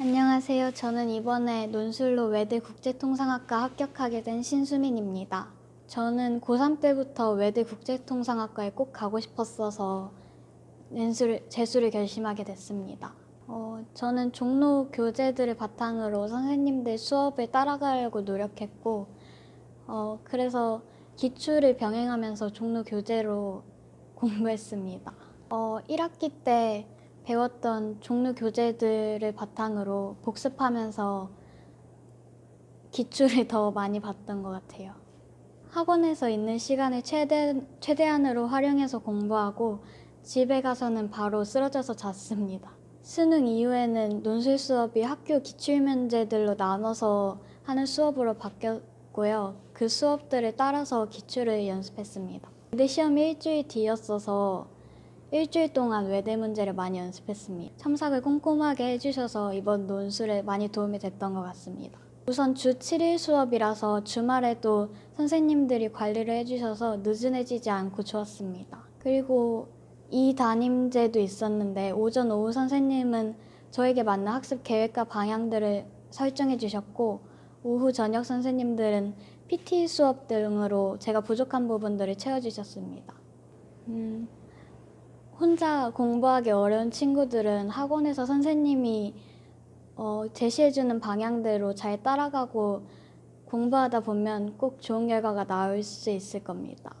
안녕하세요. 저는 이번에 논술로 외대 국제통상학과 합격하게 된 신수민입니다. 저는 고3 때부터 외대 국제통상학과에 꼭 가고 싶었어서 연수를, 재수를 결심하게 됐습니다. 어, 저는 종로 교재들을 바탕으로 선생님들 수업을 따라가려고 노력했고, 어, 그래서 기출을 병행하면서 종로 교재로 공부했습니다. 어, 1학기 때 배웠던 종로 교재들을 바탕으로 복습하면서 기출을 더 많이 봤던 것 같아요. 학원에서 있는 시간을 최대, 최대한으로 활용해서 공부하고 집에 가서는 바로 쓰러져서 잤습니다. 수능 이후에는 논술 수업이 학교 기출문제들로 나눠서 하는 수업으로 바뀌었고요. 그 수업들을 따라서 기출을 연습했습니다. 근데 시험이 일주일 뒤였어서 일주일 동안 외대 문제를 많이 연습했습니다. 첨삭을 꼼꼼하게 해주셔서 이번 논술에 많이 도움이 됐던 것 같습니다. 우선 주 7일 수업이라서 주말에도 선생님들이 관리를 해주셔서 느슨해지지 않고 좋았습니다. 그리고 이 담임제도 있었는데 오전 오후 선생님은 저에게 맞는 학습 계획과 방향들을 설정해 주셨고 오후 저녁 선생님들은 PT 수업 등으로 제가 부족한 부분들을 채워 주셨습니다. 음, 혼자 공부하기 어려운 친구들은 학원에서 선생님이 어, 제시해주는 방향대로 잘 따라가고 공부하다 보면 꼭 좋은 결과가 나올 수 있을 겁니다.